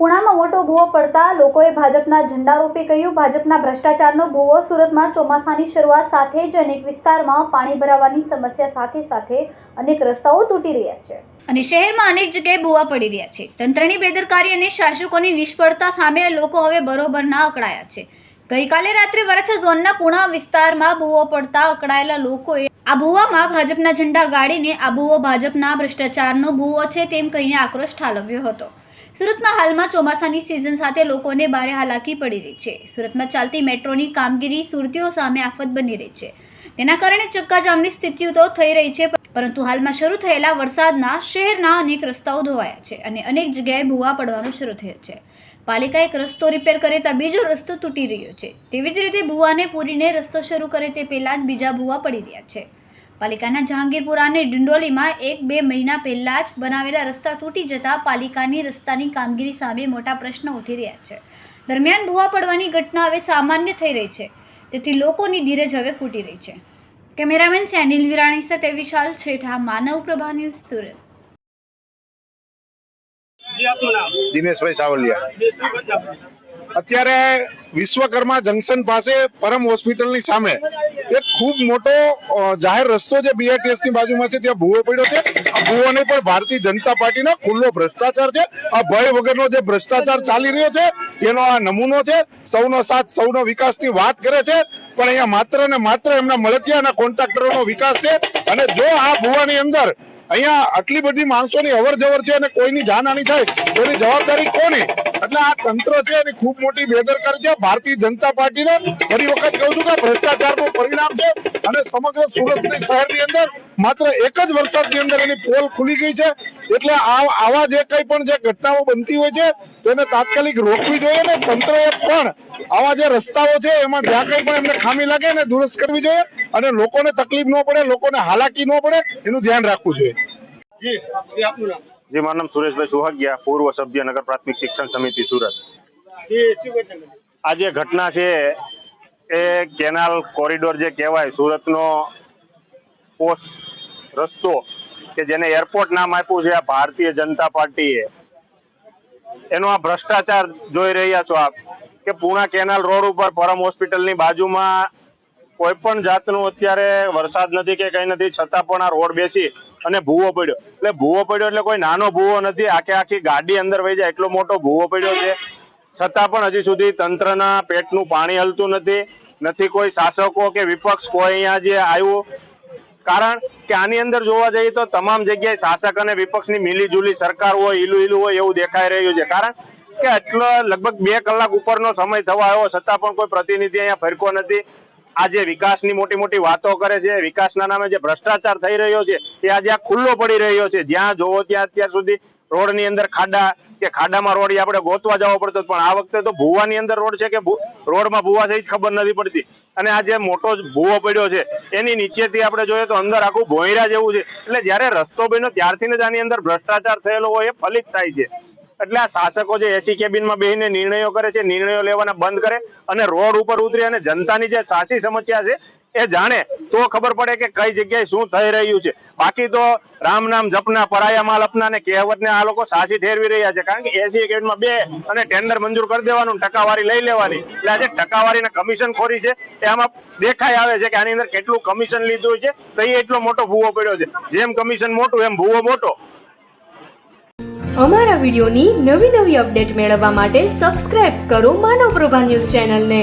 પુણામાં મોટો ભૂવો પડતા લોકોએ ભાજપના ઝંડારૂપે કહ્યું, ભાજપના ભ્રષ્ટાચારનો ભૂવો સુરતમાં ચોમાસાની શરૂઆત સાથે જ અનેક વિસ્તારમાં પાણી ભરાવાની સમસ્યા સાથે સાથે અનેક રસ્તાઓ તૂટી રહ્યા છે. અને શહેરમાં અનેક જગ્યાએ ભૂવા પડી રહ્યા છે. તંત્રની બેદરકારી અને શાસકોની નિષ્ફળતા સામે લોકો હવે બરોબરના અકળાયા છે. ગઈકાલે રાત્રે વરછા ઝોનના પુણા વિસ્તારમાં ભૂવો પડતા અકળાયેલા લોકોએ આ ભૂવામાં ભાજપના ઝંડા ગાડીને આબુઓ ભાજપના ભ્રષ્ટાચારનો ભૂવો છે તેમ કહીને આક્રોશ ઠાલવ્યો હતો. સુરતમાં હાલમાં ચોમાસાની સિઝન સાથે લોકોને ભારે હાલાકી પડી રહી છે. સુરતમાં ચાલતી મેટ્રોની કામગીરી સુરતીઓ સામે આફત બની રહી છે. તેના કારણે ચક્કાજામની સ્થિતિ તો થઈ રહી છે, પરંતુ હાલમાં શરૂ થયેલા વરસાદના શહેરના અનેક રસ્તાઓ ધોવાયા છે અને અનેક જગ્યાએ ભૂવા પડવાનું શરૂ થયું છે. પાલિકા એક રસ્તો રિપેર કરે તો બીજો રસ્તો તૂટી રહ્યો છે. તેવી જ રીતે ભૂવાને પૂરીને રસ્તો શરૂ કરે તે પહેલાં જ બીજા ભૂવા પડી રહ્યા છે. પાલિકાના જહાંગીરપુરા અને ડિંડોલીમાં એક બે મહિના પહેલાં જ બનાવેલા રસ્તા તૂટી જતા પાલિકાની રસ્તાની કામગીરી સામે મોટા પ્રશ્નો ઉઠી રહ્યા છે. દરમિયાન ભૂવા પડવાની ઘટના હવે સામાન્ય થઈ રહી છે. તેથી લોકોની ધીરજ હવે ખૂટી રહી છે. કેમેરામેન સેનિલ વિરાણી સાથે વિશાલ છેઠા માનવ પ્રભા ન્યૂઝ સુરત. જી આપનું નામ? દિનેશભાઈ સાવલિયા? અત્યારે વિશ્વકર્મા જંકશન પાસે પરમ હોસ્પિટલની સામે એક ખૂબ મોટો જાહેર રસ્તો છે બીઆરટીએસની બાજુમાં છે, ત્યાં ભૂવો પડ્યો છે. આ ભૂવોને પણ ભારતીય જનતા પાર્ટીનો ખુલ્લો ભ્રષ્ટાચાર છે. આ ભય વગરનો જે ભ્રષ્ટાચાર ચાલી રહ્યો છે, એનો આ નમૂનો છે. સૌનો સાથ, સૌનો વિકાસની વાત કરે છે, પણ અહીંયા માત્ર ને માત્ર એમના મળતિયા અને કોન્ટ્રાક્ટરોનો વિકાસ છે. અને જો આ ભૂવાની અંદર અહીંયા આટલી બધી માણસોની અવર જવર છે અને કોઈની જાનહાની થાય તેની જવાબદારી કોની? એટલે આ તંત્ર છે એની ખૂબ મોટી બેદરકારી છે. ભારતીય જનતા પાર્ટીને ફરી વખત કહું છું કે ભ્રષ્ટાચારનું પરિણામ છે અને સમગ્ર સુરત શહેરની અંદર માત્ર એક જ વરસાદની અંદર એની પોલ ખુલી ગઈ છે. એટલે આવા જે કંઈ પણ જે ઘટનાઓ બનતી હોય છે તેને તાત્કાલિક રોકવી જોઈએ ને તંત્રએ પણ આવા જે રસ્તાઓ છે એમાં જ્યાં કંઈ પણ એમને ખામી લાગે એને દુરસ્ત કરવી જોઈએ અને લોકોને તકલીફ ન પડે લોકોને હાલાકી ન પડે એનું ધ્યાન રાખવું જોઈએ. જી જી આપનું નામ? જી મારું નામ સુરેશભાઈ સુહાગિયા પૂર્વ સભ્ય નગર પ્રાથમિક શિક્ષણ સમિતિ સુરત? આ જે ઘટના છે એ કેનાલ કોરિડોર જે કહેવાય સુરતનો પોસ્ટ રસ્તો કે જેને એરપોર્ટ નામ આપ્યું છે આ ભારતીય જનતા પાર્ટીએ એનો આ ભ્રષ્ટાચાર જોઈ રહ્યા છો આપ કે પૂણા કેનાલ રોડ ઉપર પરમ હોસ્પિટલની બાજુમાં કોઈ પણ જાતનું અત્યારે વરસાદ નથી કે કઈ નથી, છતાં પણ આ રોડ બેસી અને ભૂવો પડ્યો. એટલે ભૂવો પડ્યો એટલે કોઈ નાનો ભૂવો નથી, આખે આખી ગાડી અંદર વહી જાય, એટલો મોટો ભૂવો પડ્યો છે. છતાં પણ હજી સુધી તંત્રના પેટનું પાણી હલતું નથી નથી કોઈ શાસકો કે વિપક્ષ કોઈ અહીંયા જે આવ્યું કારણ કે આની અંદર જોવા જઈએ તો તમામ જગ્યાએ શાસક અને વિપક્ષની મિલીજુલી સરકાર હોય ઈલું ઈલું હોય એવું દેખાઈ રહ્યું છે. કારણ કે આટલો લગભગ બે કલાક ઉપરનો સમય થવા આવ્યો છતાં પણ કોઈ પ્રતિનિધિ અહીંયા ફરકો નથી. આજે વિકાસની મોટી મોટી વાતો કરે છે, વિકાસના નામે જે ભ્રષ્ટાચાર થઈ રહ્યો છે તે આજે આ ખુલ્લો પડી રહ્યો છે. જ્યાં જોવો ત્યાં અત્યાર સુધી રોડની અંદર ખાડા કે ખાડામાં રોડ આપણે ગોતવા જવો પડતો, પણ આ વખતે તો ભૂવાની અંદર રોડ છે કે રોડમાં ભૂવા છે ખબર નથી પડતી. અને આ જે મોટો ભૂવો પડ્યો છે, એની નીચેથી આપણે જોઈએ તો અંદર આખું ભોંયરા જેવું છે. એટલે જ્યારે રસ્તો બન્યો ત્યારથી જ આની અંદર ભ્રષ્ટાચાર થયેલો હોય એ ફલિત થાય છે. એટલે આ શાસકો જે એસી કેબિનમાં બેહીને નિર્ણયો કરે છે, નિર્ણયો લેવાના બંધ કરે અને રોડ ઉપર ઉતરી અને જનતાની જે સાચી સમસ્યા છે એ જાણે તો ખબર પડે કે કઈ જગ્યાએ શું થઈ રહ્યું છે. બાકી તો રામ નામ જપના, પરાયા માલ અપના ને કહેવત ને આ લોકો સાચી ઠેરવી રહ્યા છે. કારણ કે એસી કેબિનમાં બે અને ટેન્ડર મંજૂર કરી દેવાનું, ટકાવારી લઈ લેવાની. એટલે આજે ટકાવારી કમિશન ખોરી છે. એ દેખાઈ આવે છે કે આની અંદર કેટલું કમિશન લીધું છે. તો એ એટલો મોટો ભૂવો પડ્યો છે. જેમ કમિશન મોટું, એમ ભૂવો મોટો. અમારા વિડીયોની નવી નવી અપડેટ મેળવવા માટે સબસ્ક્રાઇબ કરો માનવ પ્રભા ન્યૂઝ ચેનલને.